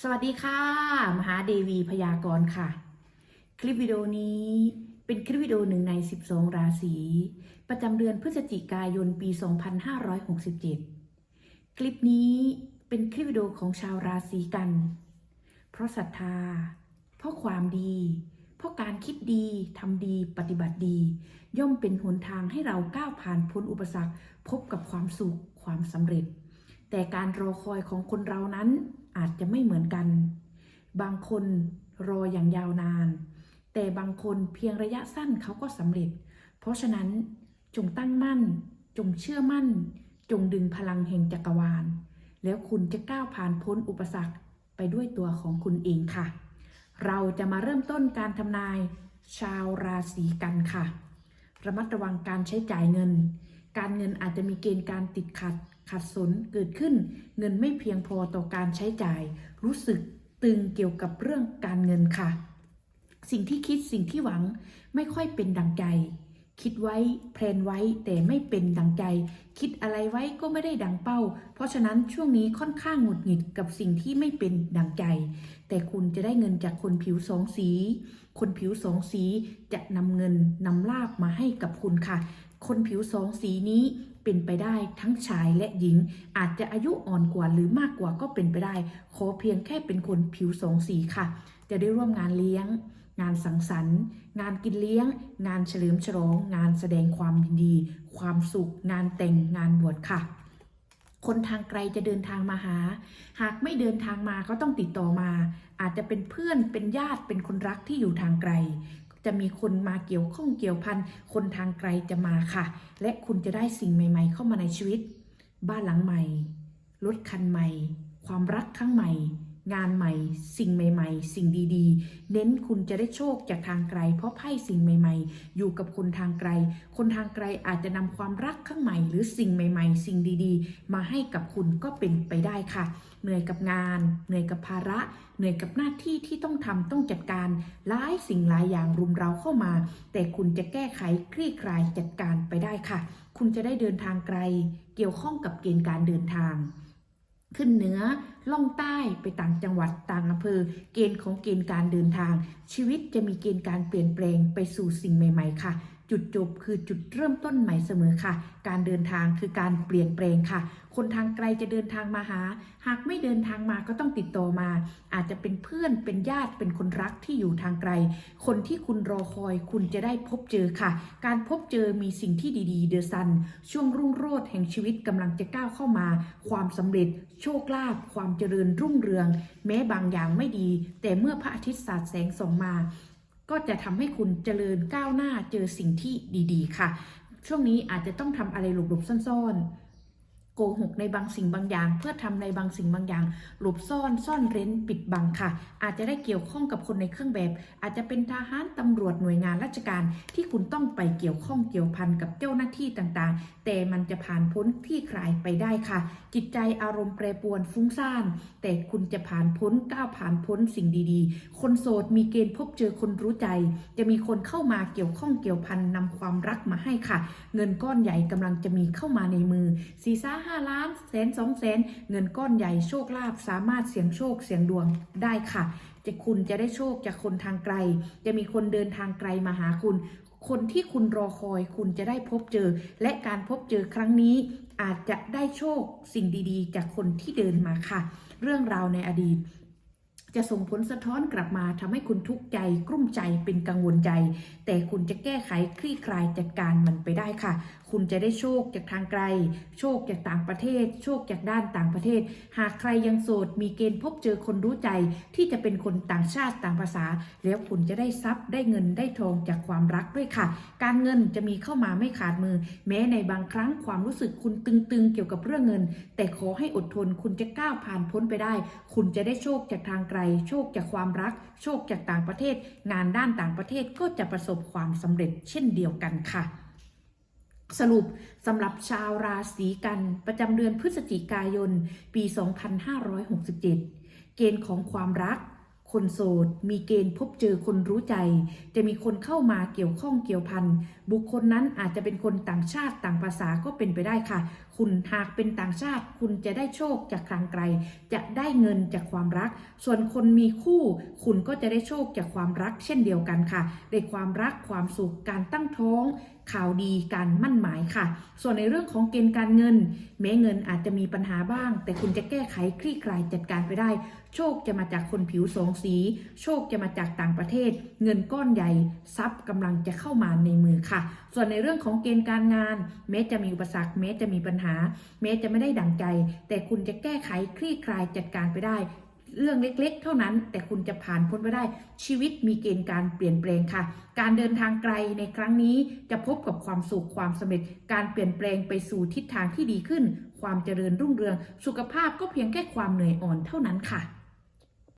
สวัสดีค่ะ มหาเดวีพยากรณ์ค่ะ คลิปวิดีโอนี้เป็นคลิปวิดีโอหนึ่งใน 12 ราศี ประจำเดือนพฤศจิกายนปี 2567 คลิปนี้เป็นคลิปวิดีโอของชาวราศีกัน เพราะศรัทธา เพราะความดี เพราะการคิดดีทำดีปฏิบัติดี ย่อมเป็นหนทางให้เราก้าวผ่านพ้นอุปสรรค พบกับความสุขความสำเร็จ แต่การรอคอยของคนเรานั้น อาจจะไม่เหมือนกัน บางคนรออย่างยาวนาน แต่บางคนเพียงระยะสั้นเขาก็สำเร็จ เพราะฉะนั้นจงตั้งมั่น จงเชื่อมั่น จงดึงพลังแห่งจักรวาล แล้วคุณจะก้าวผ่านพ้นอุปสรรคไปด้วยตัวของคุณเองค่ะ เราจะมาเริ่มต้นการทำนายชาวราศีกันค่ะ ระมัดระวังการใช้จ่ายเงิน การเงินอาจจะมีเกณฑ์การติดขัด ขัดสนเกิดขึ้น เงินไม่เพียงพอต่อการใช้จ่าย รู้สึกตึงเกี่ยวกับเรื่องการเงินค่ะ สิ่งที่คิดสิ่งที่หวังไม่ค่อยเป็นดังใจ คิดไว้แพลนไว้แต่ไม่เป็นดังใจ คิดอะไรไว้ก็ไม่ได้ดังเป้า เพราะฉะนั้นช่วงนี้ค่อนข้างหงุดหงิดกับสิ่งที่ไม่เป็นดังใจ แต่คุณจะได้เงินจากคนผิวสองสี คนผิวสองสีจะนำเงินนำลาบมาให้กับคุณค่ะ คนผิวสองสีนี้ เป็นไปได้ทั้งชายและหญิง อาจจะอายุอ่อนกว่าหรือมากกว่าก็เป็นไปได้ ขอเพียงแค่เป็นคนผิวสองสีค่ะ จะได้ร่วมงานเลี้ยง งานสังสรรค์ งานกินเลี้ยง งานเฉลิมฉลอง งานแสดงความยินดี ความสุข งานแต่งงานบวชค่ะคนทางไกลจะเดินทางมาหา หากไม่เดินทางมาก็ต้องติดต่อมา อาจจะเป็นเพื่อน เป็นญาติ เป็นคนรักที่อยู่ทางไกล จะมีคนมาเกี่ยวข้องเกี่ยวพันคนทางไกลจะมาค่ะ และคุณจะได้สิ่งใหม่ ๆ เข้ามาในชีวิต บ้านหลังใหม่รถคันใหม่ ความรักครั้งใหม่ งานใหม่ สิ่งใหม่ ๆ สิ่งดีๆ เน้นคุณจะได้โชคจากทางไกล เพราะไพ่สิ่งใหม่ ๆ อยู่กับคนทางไกล คนทางไกลอาจจะนำความรักข้างใหม่ หรือสิ่งใหม่ ๆ สิ่งดีๆ มาให้กับคุณก็เป็นไปได้ค่ะ เหนื่อยกับงาน เหนื่อยกับภาระ เหนื่อยกับหน้าที่ที่ต้องทำต้องจัดการหลายสิ่งหลายอย่างรุมเราเข้ามา แต่คุณจะแก้ไขคลี่คลายจัดการไปได้ค่ะ คุณจะได้เดินทางไกล เกี่ยวข้องกับเกณฑ์การเดินทาง ขึ้นเหนือล่องใต้ไปต่างจังหวัดต่างอำเภอ เกณฑ์ของเกณฑ์การเดินทาง ชีวิตจะมีเกณฑ์การเปลี่ยนแปลงไปสู่สิ่งใหม่ ๆ ค่ะ จุดจบคือจุดเริ่มต้นใหม่เสมอค่ะ การเดินทางคือการเปลี่ยนแปลงค่ะ คนทางไกลจะเดินทางมาหา หากไม่เดินทางมาก็ต้องติดต่อมา อาจจะเป็นเพื่อนเป็นญาติเป็นคนรักที่อยู่ทางไกล คนที่คุณรอคอยคุณจะได้พบเจอค่ะ การพบเจอมีสิ่งที่ดีๆ เดอะซัน ช่วงรุ่งโรจน์แห่งชีวิตกำลังจะก้าวเข้ามา ความสำเร็จ โชคลาภความเจริญรุ่งเรือง แม้บางอย่างไม่ดี แต่เมื่อพระอาทิตย์สาดแสงส่องมา ก็จะทำให้คุณเจริญก้าวหน้าเจอสิ่งที่ดี ๆ ค่ะ ช่วงนี้อาจจะต้องทำอะไรหลบๆซ่อนๆ โกหกในบางสิ่งบางอย่าง เพื่อทำในบางสิ่งบางอย่าง หลบซ่อนซ่อนเร้นปิดบังค่ะ อาจจะได้เกี่ยวข้องกับคนในเครื่องแบบ อาจจะเป็นทหารตำรวจหน่วยงานราชการ ที่คุณต้องไปเกี่ยวข้องเกี่ยวพันกับเจ้าหน้าที่ต่างๆ แต่มันจะผ่านพ้นที่คลายไปได้ค่ะ จิตใจอารมณ์แปรปรวนฟุ้งซ่านแต่คุณจะผ่านพ้นก้าวผ่านพ้นสิ่งดีๆ คนโสดมีเกณฑ์พบเจอคนรู้ใจ จะมีคนเข้ามาเกี่ยวข้องเกี่ยวพันนำความรักมาให้ค่ะ เงินก้อนใหญ่กำลังจะมีเข้ามาในมือสี่ซ่าห้าล้านแสนสองแสนเงินก้อนใหญ่โชคลาภสามารถเสี่ยงโชคเสี่ยงดวงได้ค่ะ จะคุณจะได้โชคจากคนทางไกล จะมีคนเดินทางไกลมาหาคุณ คนที่คุณรอคอยคุณจะได้พบเจอ และการพบเจอครั้งนี้อาจจะได้โชคสิ่งดีๆ จากคนที่เดินมาค่ะ เรื่องราวในอดีตจะส่งผลสะท้อนกลับมาทำให้คุณทุกข์ใจกลุ้มใจเป็นกังวลใจ แต่คุณจะแก้ไขคลี่คลายจัดการมันไปได้ค่ะ คุณจะได้โชคจากทางไกล โชคจากต่างประเทศ โชคจากด้านต่างประเทศ หากใครยังโสด มีเกณฑ์พบเจอคนรู้ใจที่จะเป็นคนต่างชาติต่างภาษา แล้วคุณจะได้ทรัพย์ได้เงินได้ทองจากความรักด้วยค่ะ การเงินจะมีเข้ามาไม่ขาดมือ แม้ในบางครั้งความรู้สึกคุณตึงๆ เกี่ยวกับเรื่องเงิน แต่ขอให้อดทนคุณจะก้าวผ่านพ้นไปได้ คุณจะได้โชคจากทางไกล โชคจากความรัก โชคจากต่างประเทศ งานด้านต่างประเทศก็จะประสบความสำเร็จเช่นเดียวกันค่ะ สรุปสำหรับชาวราศีกันประจำเดือนพฤศจิกายน ปี 2567 เกณฑ์ของความรัก คนโสด มีเกณฑ์พบเจอคนรู้ใจ จะมีคนเข้ามาเกี่ยวข้องเกี่ยวพัน บุคคลนั้นอาจจะเป็นคนต่างชาติต่างภาษาก็เป็นไปได้ค่ะ คุณหากเป็นต่างชาติคุณจะได้โชคจากทางไกล จะได้เงินจากความรัก ส่วนคนมีคู่ คุณก็จะได้โชคจากความรัก เช่นเดียวกันค่ะได้ความรักความสุขการตั้งท้องข่าวดีการมั่นหมายค่ะ ส่วนในเรื่องของเกณฑ์การเงิน แม้เงินอาจจะมีปัญหาบ้าง แต่คุณจะแก้ไขคลี่คลายจัดการไปได้ โชคจะมาจากคนผิวสองสี โชคจะมาจากต่างประเทศ เงินก้อนใหญ่ทรัพย์กำลังจะเข้ามาในมือค่ะ ส่วนในเรื่องของเกณฑ์การงาน แม้จะมีอุปสรรค แม้จะมีปัญหา แม้จะไม่ได้ดังใจ แต่คุณจะแก้ไขคลี่คลายจัดการไปได้ เรื่องเล็ก ๆ เท่านั้น แต่คุณจะผ่านพ้นไปได้ ชีวิตมีเกณฑ์การเปลี่ยนแปลงค่ะ การเดินทางไกลในครั้งนี้จะพบกับความสุขความสำเร็จ การเปลี่ยนแปลงไปสู่ทิศทางที่ดีขึ้น ความเจริญรุ่งเรือง สุขภาพก็เพียงแค่ความเหนื่อยอ่อนเท่านั้นค่ะ